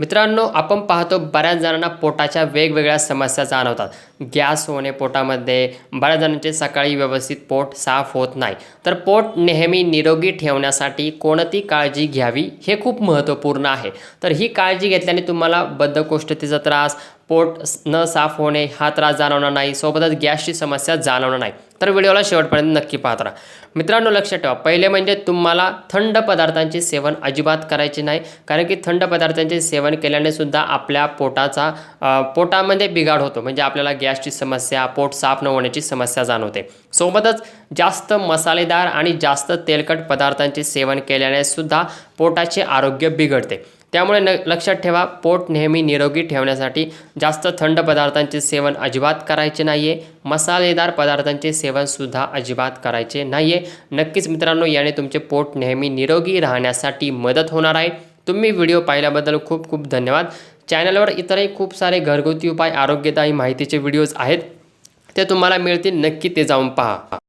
मित्रांनो आपण पाहतो बऱ्याच जणांना पोटाच्या वेगवेगळ्या समस्या जाणवतात. गॅस होणे पोटामध्ये बऱ्याच जणांचे सकाळी व्यवस्थित पोट साफ होत नाही. तर पोट नेहमी निरोगी ठेवण्यासाठी कोणती काळजी घ्यावी हे खूप महत्त्वपूर्ण आहे. तर ही काळजी घेतल्याने तुम्हाला बद्धकोष्ठतेचा त्रास पोट न साफ होणे हा त्रास जाणवणार नाही सोबतच गॅसची समस्या जाणवणार नाही. तर व्हिडिओला शेवटपर्यंत नक्की पाहत राहा. मित्रांनो लक्षात ठेवा. पहिले म्हणजे तुम्हाला थंड पदार्थांचे सेवन अजिबात करायचे नाही कारण की थंड पदार्थांचे सेवन केल्याने सुद्धा आपल्या पोटाचा पोटामध्ये बिघाड होतो. म्हणजे आपल्याला गॅसची समस्या पोट साफ न होण्याची समस्या जाणवते. सोबतच जास्त मसालेदार आणि जास्त तेलकट पदार्थांचे सेवन केल्याने सुद्धा पोटाचे आरोग्य बिघडते. त्यामुळे न लक्षात ठेवा पोट नेहमी निरोगी ठेवण्यासाठी जास्त थंड पदार्थांचे सेवन अजिबात करायचे नाही आहे मसालेदार पदार्थांचे सेवनसुद्धा अजिबात करायचे नाही आहे नक्कीच मित्रांनो याने तुमचे पोट नेहमी निरोगी राहण्यासाठी मदत होणार आहे. तुम्ही व्हिडिओ पाहिल्याबद्दल खूप खूप धन्यवाद. चॅनलवर इतरही खूप सारे घरगुती उपाय आरोग्यदायी माहितीचे व्हिडिओज आहेत. ते तुम्हाला मिळतील. नक्की ते जाऊन पहा.